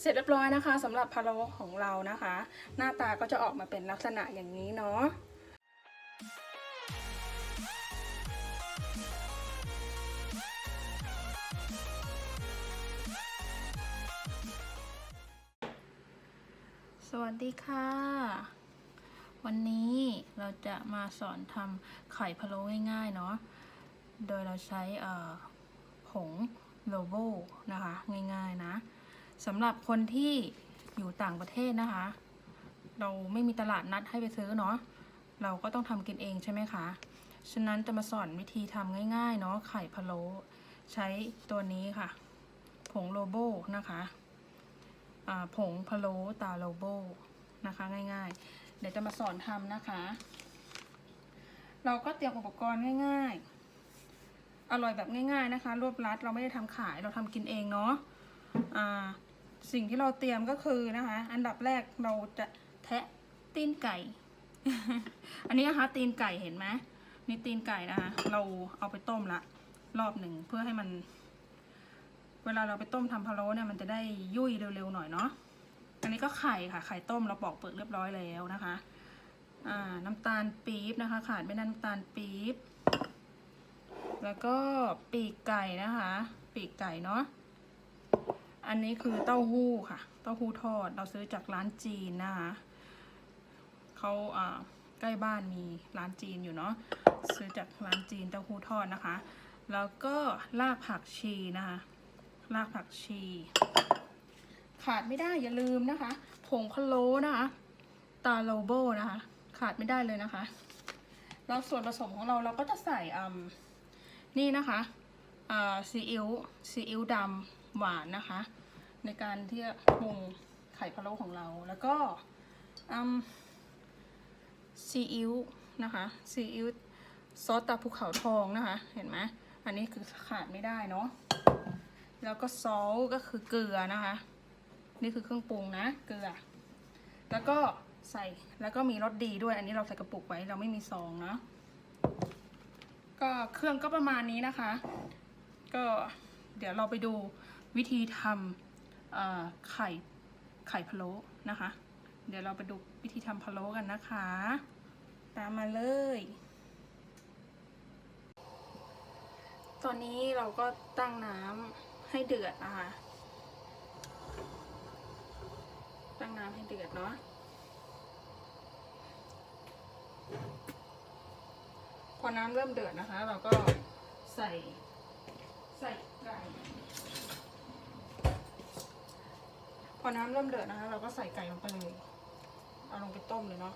เสร็จเรียบร้อยนะคะสำหรับพะโล้ของเรานะคะ หน้าตาก็จะออกมาเป็นลักษณะอย่างนี้เนาะสวัสดีค่ะ วันนี้เราจะมาสอนทำไข่พะโล้ง่ายๆเนาะโดยเราใช้ผงโลโบนะคะ ง่ายๆนะ สำหรับคนที่อยู่ต่างประเทศนะคะ เราไม่มีตลาดนัดให้ไปซื้อเนาะเราก็ต้องทำกินเองใช่ไหมคะฉะนั้นจะมาสอนวิธีทำง่ายๆเนาะไข่พะโล้ใช้ตัวนี้ค่ะ ผงโลโบนะคะผงพะโล้ตาโลโบนะคะง่ายๆ เดี๋ยวจะมาสอนทำนะคะ เราก็เตรียมอุปกรณ์ง่าย ๆ อร่อยแบบง่าย ๆนะคะ รวบรัดเราไม่ได้ทำขายเราทำกินเองเนาะอ่า สิ่งที่เราเตรียมก็คือนะคะ อันดับแรกเราจะแทะตีนไก่ อันนี้นะคะ ตีนไก่เห็นไหมนี่ตีนไก่นะคะ เราเอาไปต้มละ รอบหนึ่งเพื่อให้มัน เวลาเราไปต้มทำพะโล้เนี่ยมันจะได้ยุ่ยเร็วๆหน่อยเนาะอันนี้ก็ไข่ค่ะ ไข่ต้มเราปอกเปลือกเรียบร้อยแล้วนะคะน้ำตาลปี๊บนะคะ ขาดไม่ได้น้ำตาลปี๊บแล้วก็ปีกไก่นะคะ ปีกไก่เนาะ อันนี้คือเต้าหู้ค่ะ เต้าหู้ทอด เราซื้อจากร้านจีนนะคะเขาอ่าใกล้บ้านมีร้านจีนอยู่เนาะ ซื้อจากร้านจีนเต้าหู้ทอดนะคะ แล้วก็รากผักชีนะคะ รากผักชี ขาดไม่ได้อย่าลืมนะคะ ผงพะโล้นะคะ ตาโลโบนะคะ ขาดไม่ได้เลยนะคะแล้วส่วนผสมของเราเราก็จะใส่อืมนี่นะคะซีอิ๊วซีอิ๊วดำหวานนะคะ ในการที่จะปรุงไข่พะโล้ของเรา แล้วก็ซีอิ๊วนะคะซีอิ๊วซอสตาภูเขาทองนะคะ เห็นไหมอันนี้คือขาดไม่ได้เนาะแล้วก็ซอสก็คือเกลือนะคะ นี่คือเครื่องปรุงนะเกลือ แล้วก็ใส่แล้วก็มีรสดีด้วย อันนี้เราใส่กระปุกไว้เราไม่มีซองนะก็เครื่องก็ประมาณนี้นะคะ ก็เดี๋ยวเราไปดูวิธีทำ ไข่ไข่พะโล้นะคะ เดี๋ยวเราไปดูวิธีทำพะโล้กันนะคะ ตามมาเลย ตอนนี้เราก็ตั้งน้ำให้เดือดนะคะตั้งน้ำให้เดือดเนาะพอน้ำเริ่มเดือดนะคะ เราก็ใส่ใส่ไก่ พอน้ำเริ่มเดือดนะคะ เราก็ใส่ไก่ลงไปเลยเอาลงไปต้มเลยเนาะ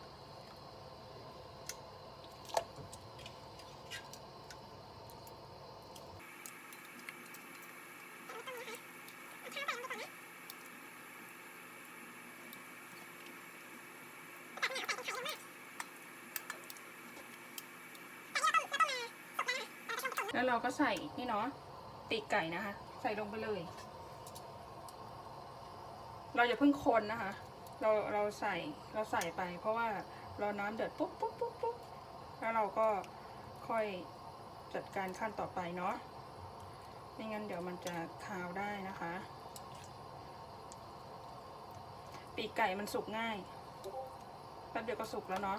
แล้วเราก็ใส่นี่เนาะปีไก่นะคะ ใส่ลงไปเลย เราอย่าเพิ่งคนนะคะ เราเราใส่เราใส่ไป เพราะว่าเราน้ำเดือดปุ๊บปุ๊บปุ๊บปุ๊บแล้วเราก็ค่อยจัดการขั้นต่อไปเนาะไม่งั้นเดี๋ยวมันจะคาวได้นะคะ ปีกไก่มันสุกง่ายแป๊บเดียวก็สุกแล้วเนาะ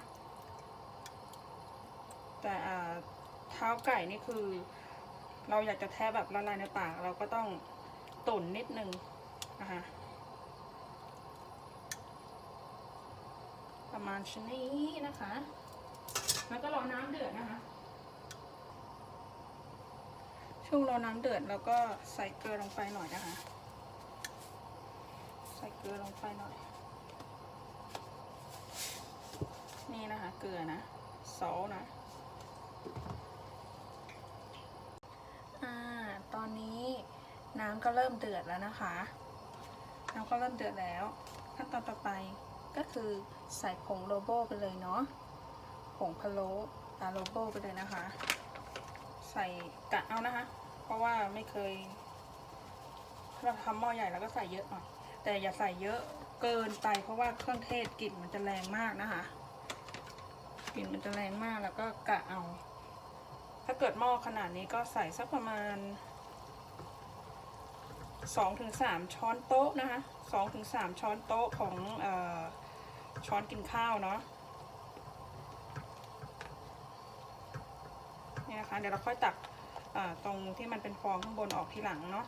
แต่อ่าเท้าไก่นี่คือ เราอยากจะแทะแบบละลายในปาก เราก็ต้องตุ่นนิดนึงนะคะ ประมาณชนนี้นะคะ แล้วก็รอน้ำเดือดนะคะ ช่วงรอน้ำเดือดเราก็ใส่เกลือลงไปหน่อยนะคะ ใส่เกลือลงไปหน่อย นี่นะคะ เกลือนะซอสนะอ่าตอนนี้น้ำก็เริ่มเดือดแล้วนะคะ น้ำก็เริ่มเดือดแล้ว ขั้นตอนต่อไป ก็คือใส่ผงโลโบไปเลยเนาะผงพะโล้ตาโลโบไปเลยนะคะ ใส่กะเอานะคะ เพราะว่าไม่เคยเราทำหม้อใหญ่แล้วก็ใส่เยอะหน่อยแต่อย่าใส่เยอะเกินไปเพราะว่าเครื่องเทศกลิ่นมันจะแรงมากนะคะกลิ่นมันจะแรงมากแล้วก็กะเอา ถ้าเกิดหม้อขนาดนี้ก็ใส่สักประมาณสองถึงสามช้อนโต๊ะนะคะสองถึงสามช้อนโต๊ะของเออ ช้อนกินข้าวเนาะนี่นะคะเดี๋ยวเราค่อยตักตรงที่มันเป็นฟองข้างบนออกทีหลังเนาะ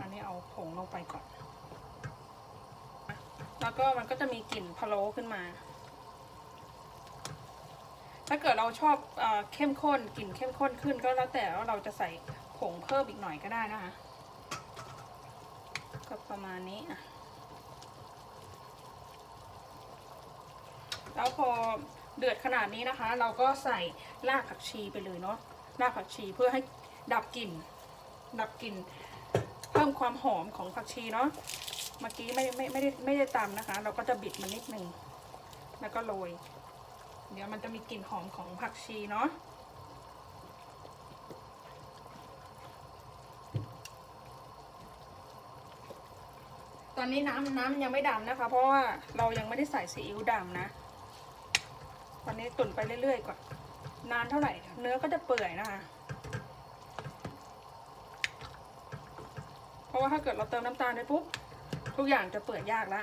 อันนี้เอาผงลงไปก่อน แล้วก็มันก็จะมีกลิ่นพะโล้ขึ้นมา ถ้าเกิดเราชอบเออเข้มข้นกลิ่นเข้มข้นขึ้นก็แล้วแต่ว่าเราจะใส่ผงเพิ่มอีกหน่อยก็ได้นะคะ ก็ประมาณนี้อะ แล้วพอเดือดขนาดนี้นะคะ เราก็ใส่รากผักชีไปเลยเนาะรากผักชีเพื่อให้ดับกลิ่น ดับกลิ่น เพิ่มความหอมของผักชีเนาะเมื่อกี้ไม่ไม่ไม่ได้ไม่ได้ตำนะคะ เราก็จะบิดมันนิดนึงแล้วก็โรยเดี๋ยวมันจะมีกลิ่นหอมของผักชีเนาะตอนนี้น้ำน้ำยังไม่ดำนะคะ เพราะว่าเรายังไม่ได้ใส่ซีอิ๊วดำนะ ตอนนี้ตุ๋นไปเรื่อยๆก่อนนานเท่าไหร่ เนื้อก็จะเปื่อยนะคะเพราะว่าถ้าเกิดเราเติมน้ำตาลไปปุ๊บทุกอย่างจะเปื่อยยากละ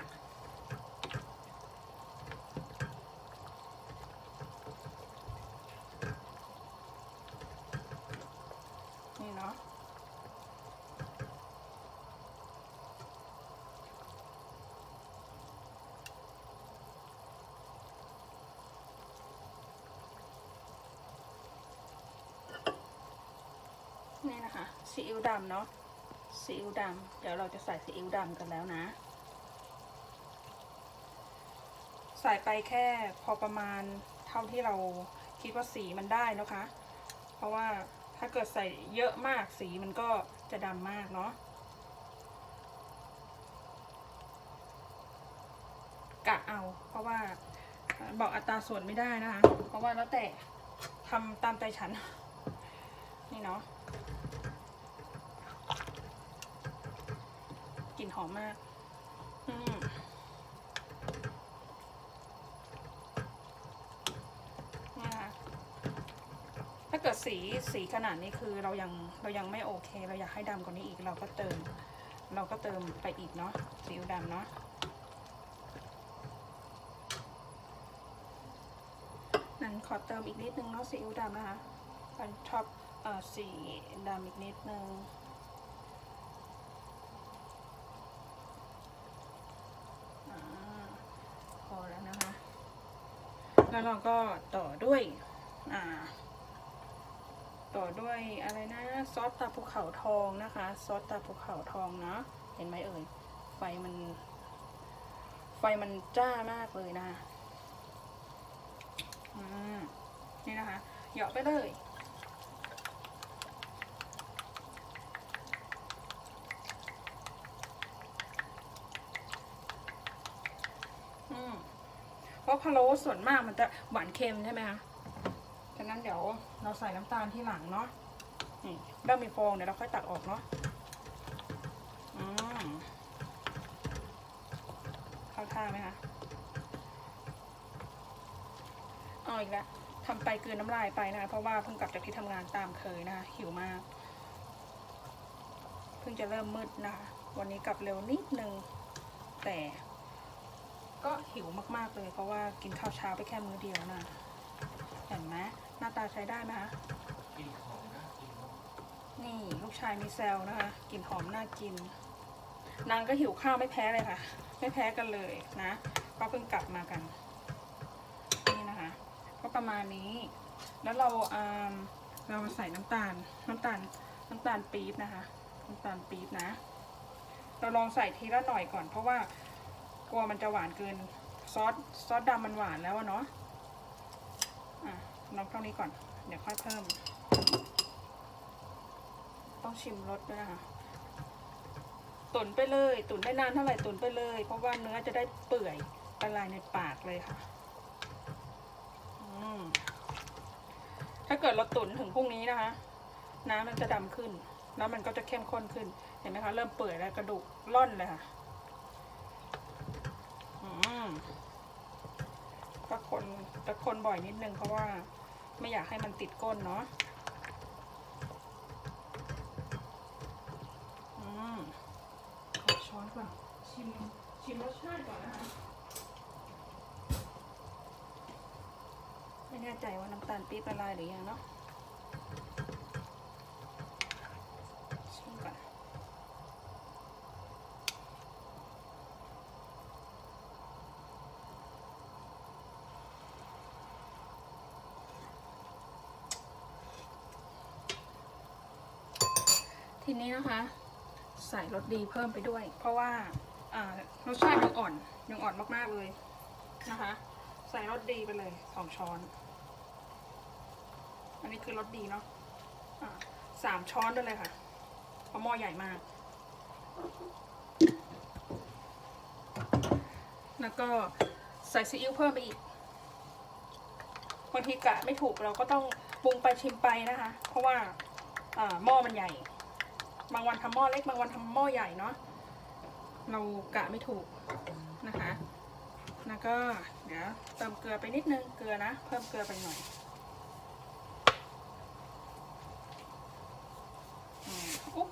นี่นะคะซีอิ๊วดำเนาะซีอิ๊วดำเดี๋ยวเราจะใส่ซีอิ๊วดำกันแล้วนะ ใส่ไปแค่พอประมาณเท่าที่เราคิดว่าสีมันได้นะคะ เพราะว่าถ้าเกิดใส่เยอะมากสีมันก็จะดำมากเนาะกะเอา เพราะว่าบอกอัตราส่วนไม่ได้นะคะ เพราะว่าแล้วแต่ทำตามใจฉัน นี่เนาะ ลิ่นหอมมากนี่นะคะถ้าเกิดสีสีขนาดนี้คือเรายังเรายังไม่โอเค เราอยากให้ดำกว่านี้อีกเราก็เติม เราก็เติมไปอีกเนาะซีดำเนาะนั้นขอเติมอีกนิดนึงเนาะซีอิ๊วดำนะคะชอบออสีดำอีกนิดนึง อ่าพอแล้วนะคะ แล้วเราก็ต่อด้วยอ่าต่อด้วยอะไรนะซอสตาภูเขาทองนะคะ ซอสตาภูเขาทองนะเห็นไหมเอ่ยไฟมัน ไฟมันจ้ามากเลยนะอ่านี่นะคะเหยาะไปเลย อืม เพะโล้ส่วนมากมันจะหวานเค็มใช่ไหมคะฉะนั้นเดี๋ยวเราใส่น้ำตาลที่หลังเนาะนี่เริ่มมีฟองเดี๋ยวเราค่อยตักออกเนาะอืมเข้าท่าไหมคะเอาอีกแล้วทำไปเกลืนน้ำลายไปนะคะเพราะว่าเพิ่งกลับจากที่ทำงานตามเคยนะคะหิวมาก เพิ่งจะเริ่มมืดนะคะวันนี้กลับเร็วนิดนึงแต่ ก็หิวมากๆเลย เพราะว่ากินข้าวเช้าไปแค่มื้อเดียวนะเห็นไหมหน้าตาใช้ได้ไหมคะกินของนะกินนี่ลูกชายมีแซลนะคะกลิ่นหอมน่ากิน นางก็หิวข้าวไม่แพ้เลยค่ะ ไม่แพ้กันเลยนะก็เพิ่งกลับมากัน นี่นะคะ ก็ประมาณนี้ แล้วเราอ่าเรามาใส่น้ำตาลน้ำตาลน้ำตาลปี๊บนะคะน้ำตาลปี๊บนะ เราลองใส่ทีละหน่อยก่อนเพราะว่า กลัวมันจะหวานเกินซอสซอสดำมันหวานแล้วอะเนาะอะลองเท่านี้ก่อน เดี๋ยวค่อยเพิ่ม ต้องชิมรสด้วยนะคะตุ๋นไปเลย ตุ๋นได้นานเท่าไหร่ตุ๋นไปเลย เพราะว่าเนื้อจะได้เปื่อยละลายในปากเลยค่ะถ้าเกิดเราตุ๋นถึงพรุ่งนี้นะคะ น้ำมันจะดำขึ้น แล้วมันก็จะเข้มข้นขึ้น เห็นไหมคะ เริ่มเปื่อยแล้วกระดูกล่อนเลยค่ะ อืมก็คนจะคนบ่อยนิดนึงเพราะว่าไม่อยากให้มันติดก้นเนาะอืมก่อนชิมชิมรสชาติก่อนนะคะไม่แน่ใจว่าน้ำตาลปี๊บละลายหรือยังเนาะชิมก่อน ที นี้นะคะ ใส่รสดีเพิ่มไปด้วย เพราะว่ารสชาติยังอ่อนยังอ่อนมากๆเลยนะคะ ใส่รสดีไปเลยสองช้อน อันนี้คือรสดีเนาะอ่าสามช้อนได้เลยค่ะเพราะหม้อใหญ่มาก แล้วก็ใส่ซีอิ๊วเพิ่มไปอีกบางทีกะไม่ถูกเราก็ต้องปรุงไปชิมไปนะคะ เพราะว่าหม้อมันใหญ่ บางวันทำหม้อเล็กบางวันทำหม้อใหญ่เนาะเรากะไม่ถูกนะคะ แล้วก็เดี๋ยวเติมเกลือไปนิดนึงเกลือนะ เพิ่มเกลือไปหน่อยอืมอุ๊บ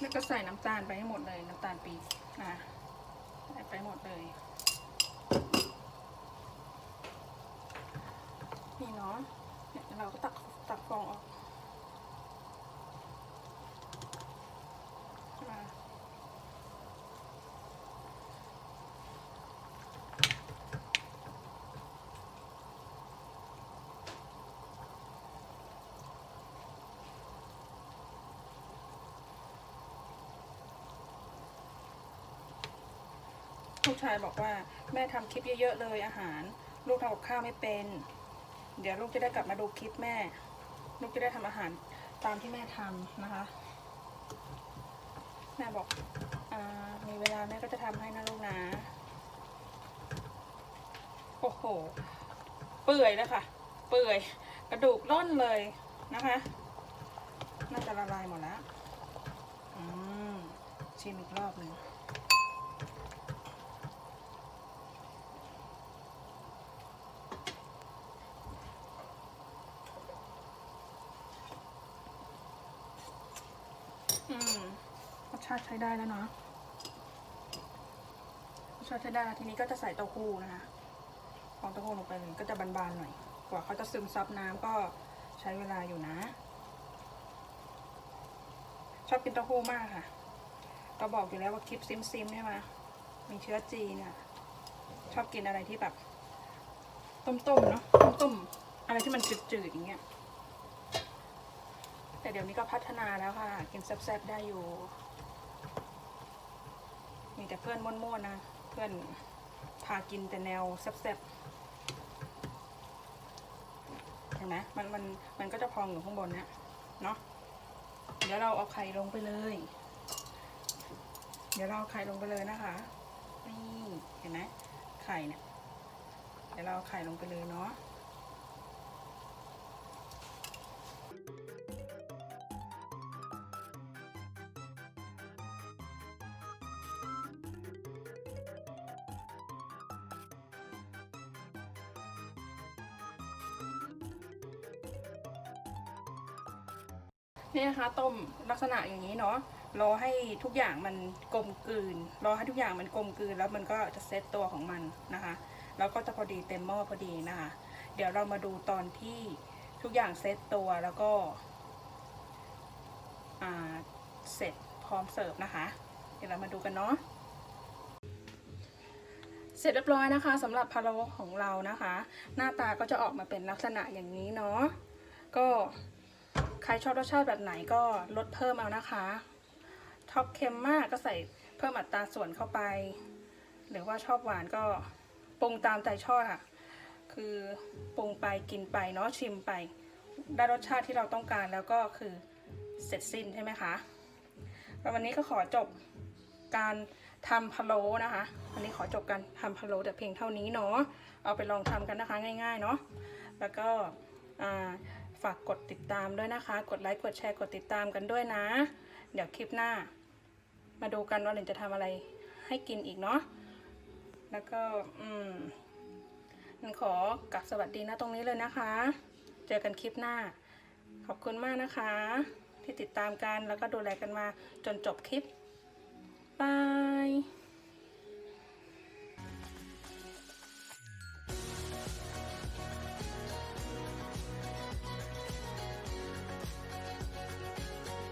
แล้วก็ใส่น้ำตาลไปให้หมดเลยน้ำตาลปี๊บอะใส่ไปหมดเลยนี่เนาะเนี่ยเราก็ตักตักฟองออกอะ ลูกชายบอกว่าแม่ทำคลิปเยอะๆเลยอาหาร ลูกทำกับข้าวไม่เป็น เดี๋ยวลูกจะได้กลับมาดูคลิปแม่ ลูกจะได้ทำอาหารตามที่แม่ทำนะคะ แม่บอกอมีเวลาแม่ก็จะทำให้นะลูกนะ โอ้โห เปื่อยแล้วค่ะ เปื่อย กระดูกร่นเลยนะคะ น่าจะละลายหมดแล้วชิมอีกรอบหนึ่ง อืมรส ชาติใช้ได้แล้วเนาะรสชาติใช้ได้ทีนี้ก็จะใส่เต้าหู้นะคะฟองเต้าหู้ลงไปเลยก็จะบานๆหน่อย กว่าเขาจะซึมซับน้ำก็ใช้เวลาอยู่นะ ชอบกินเต้าหู้มากค่ะเราบอกอยู่แล้วว่าคลิปซิมซิมใช่ไหมมีเชื้อจีนเนี่ยชอบกินอะไรที่แบบ ต้มๆเนาะต้มๆอะไรที่มันจืดๆอย่างเงี้ยแต่เดี๋ยวนี้ก็พัฒนาแล้วค่ะ กินแซ่บๆได้อยู่ มีแต่เพื่อนม่วนๆนะเพื่อนพากินแต่แนวแซ่บๆเห็นไหมมันมันมันก็จะพองอยู่ข้างบนเนี่ยเนาะเดี๋ยวเราเอาไข่ลงไปเลย เดี๋ยวเราไข่ลงไปเลยนะคะนี่เห็นไหมไข่เนี่ยเดี๋ยวเราไข่ลงไปเลยเนาะ นี่นะคะต้มลักษณะอย่างนี้เนาะรอให้ทุกอย่างมันกลมกลืน รอให้ทุกอย่างมันกลมกลืน แล้วมันก็จะเซตตัวของมันนะคะแล้วก็จะพอดีเต็มหม้อพอดีนะคะ เดี๋ยวเรามาดูตอนที่ทุกอย่างเซตตัวแล้วก็อ่าเสร็จพร้อมเสิร์ฟนะคะ เดี๋ยวเรามาดูกันเนาะเสร็จเรียบร้อยนะคะสำหรับพะโล้ของเรานะคะ หน้าตาก็จะออกมาเป็นลักษณะอย่างนี้เนาะก็ ใครชอบรสชาติแบบไหนก็ลดเพิ่มเอานะคะชอบเค็มมากก็ใส่เพิ่มอัตราส่วนเข้าไป หรือว่าชอบหวานก็ปรุงตามใจชอบค่ะ คือปรุงไปกินไปเนาะชิมไป ได้รสชาติที่เราต้องการแล้วก็คือเสร็จสิ้นใช่ไหมคะแล้ววันนี้ก็ขอจบการทำพะโล้นะคะ วันนี้ขอจบการทำพะโล้แต่เพียงเท่านี้เนาะ เอาไปลองทำกันนะคะง่ายๆเนาะ แล้วก็อ่า ฝากกดติดตามด้วยนะคะ กดไลค์ กดแชร์ กดติดตามกันด้วยนะ เดี๋ยวคลิปหน้า มาดูกันว่าหลินจะทำอะไรให้กินอีกเนาะ แล้วก็ อืมหลินขอกลับสวัสดีนะตรงนี้เลยนะคะ เจอกันคลิปหน้า ขอบคุณมากนะคะ ที่ติดตามกันแล้วก็ดูแลกันมาจนจบคลิปบาย